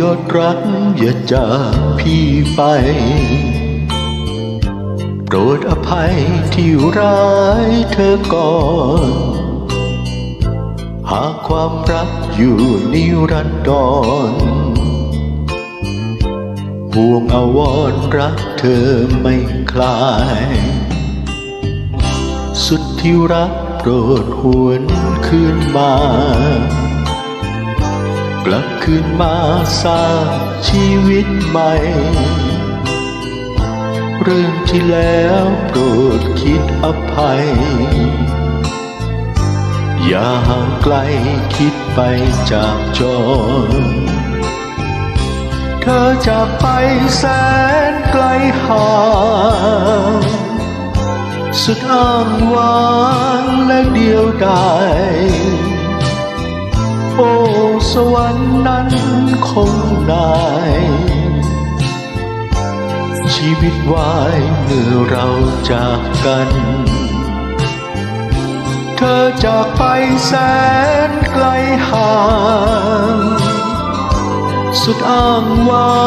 ยอดรักอย่าจากพี่ไปโปรดอภัยที่ร้ายเธอก่อน หากความรักอยู่นิรันดรห่วงอาวรรักเธอไม่คลาย สุดที่รักโปรดหวนคืนมา กลับคืนมาสร้างชีวิตใหม่ เรื่องที่แล้วโปรดคิดอภัย อย่าห่างไกลคิดไปจากจรเธอจะไปแสนไกลห่างสุดอ้างว้างและเดียวดาย สวรรค์นั้นคงนายชีวิตวายเมื่อเราจากกัน เธอจากไปแสนไกลห่าง สุดอ้างว้า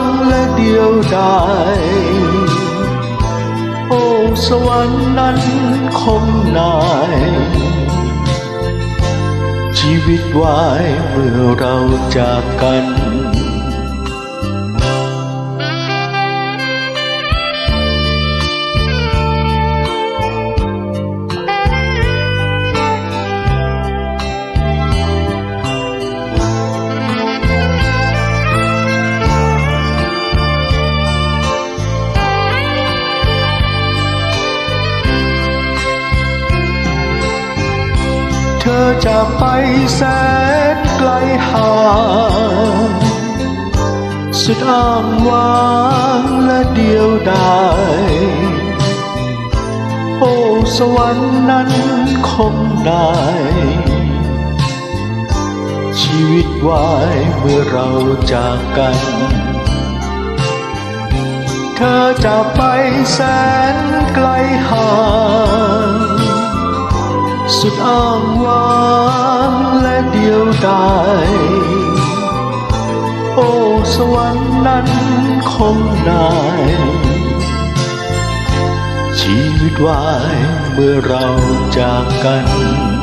งและเดียวดายโอ้สวรรค์นั้นคงนาย ชีวิตวายเมื่อเราจากกัน จะไปแสนไกลห่างสุดอ้างว้างและเดียวดายโอ้สวรรค์นั้นคงได้ ชีวิตวายเมื่อเราจากกัน เธอจะไปแสนไกลห่าง เดียวดายโอ้สวรรค์นั้นคงนาย ชีวิตวายเมื่อเราจากกัน